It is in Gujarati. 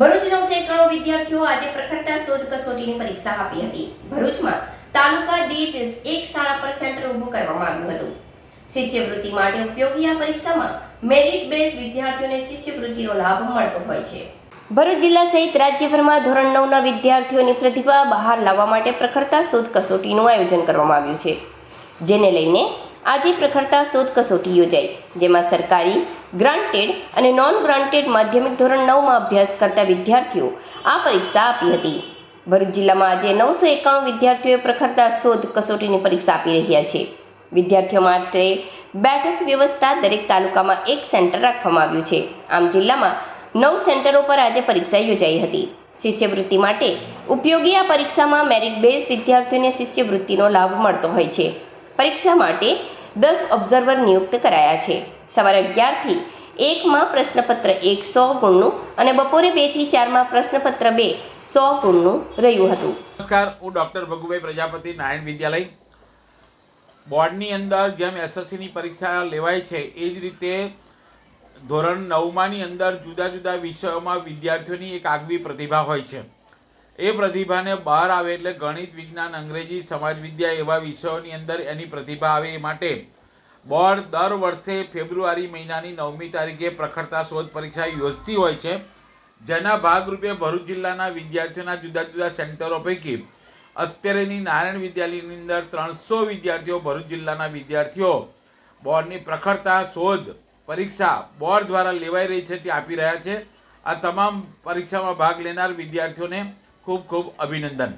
ભરૂચનો સેંકડો વિદ્યાર્થીઓ આજે પ્રખરતા શોધ કસોટીની પરીક્ષા આપી હતી. ભરૂચમાં તાલુકા દીઠ એક શાળા પર સેન્ટર ઊભું કરવામાં આવ્યું હતું. શિષ્યવૃત્તિ માટે ઉપયોગી આ પરીક્ષામાં મેરિટ બેઝ વિદ્યાર્થીઓને શિષ્યવૃત્તિનો લાભ મળતો હોય છે. ભરૂચ જિલ્લા સહિત રાજ્યભરમાં ધોરણ નવના વિદ્યાર્થીઓની પ્રતિભા બહાર લાવવા માટે પ્રખરતા શોધ કસોટીનું આયોજન કરવામાં આવ્યું છે. જેને લઈને આજે પ્રખરતા શોધ કસોટી યોજાઈ, જેમાં સરકારી ગ્રાન્ટેડ અને નોન ગ્રાન્ટેડ માધ્યમિક ધોરણ નવમાં અભ્યાસ કરતા વિદ્યાર્થીઓ આ પરીક્ષા આપી હતી. ભરૂચ જિલ્લામાં આજે નવસો એકાણું વિદ્યાર્થીઓએ પ્રખરતા શોધ કસોટીની પરીક્ષા આપી રહ્યા છે. વિદ્યાર્થીઓ માટે બેઠક વ્યવસ્થા દરેક તાલુકામાં એક સેન્ટર રાખવામાં આવ્યું છે. આમ જિલ્લામાં નવ સેન્ટરો પર આજે પરીક્ષા યોજાઈ હતી. શિષ્યવૃત્તિ માટે ઉપયોગી આ પરીક્ષામાં મેરિટ બેઝ વિદ્યાર્થીઓને શિષ્યવૃત્તિનો લાભ મળતો હોય છે. પરીક્ષા માટે દસ ઓબ્ઝર્વર નિયુક્ત કરાયા છે. સવારે અગિયારથી એકમાં પ્રશ્નપત્ર એક સો ગુણનું અને બપોરે બેથી ચારમાં પ્રશ્નપત્ર બે સો ગુણનું રહ્યું હતું. નમસ્કાર, હું ડૉક્ટર ભગુભાઈ પ્રજાપતિ, નારાયણ વિદ્યાલય. બોર્ડની અંદર જેમ એસએસસીની પરીક્ષા લેવાય છે, એ જ રીતે ધોરણ નવમાની અંદર જુદા જુદા વિષયોમાં વિદ્યાર્થીઓની એક આગવી પ્રતિભા હોય છે. એ પ્રતિભાને બહાર આવે એટલે ગણિત, વિજ્ઞાન, અંગ્રેજી, સમાજ, વિદ્યા એવા વિષયોની અંદર એની પ્રતિભા આવે એ માટે. બોર્ડ દર વર્ષે ફેબ્રુઆરી મહિનાની નવમી તારીખે પ્રખરતા શોધ પરીક્ષા યોજતી હોય છે, જેના ભાગરૂપે ભરૂચ જિલ્લાના વિદ્યાર્થીઓના જુદા જુદા સેન્ટરો પૈકી અત્યારેની નારાયણ વિદ્યાલયની અંદર ત્રણસો વિદ્યાર્થીઓ ભરૂચ જિલ્લાના વિદ્યાર્થીઓ બોર્ડની પ્રખરતા શોધ પરીક્ષા બોર્ડ દ્વારા લેવાઈ રહી છે તે આપી રહ્યા છે. આ તમામ પરીક્ષામાં ભાગ લેનાર વિદ્યાર્થીઓને ખૂબ ખૂબ અભિનંદન.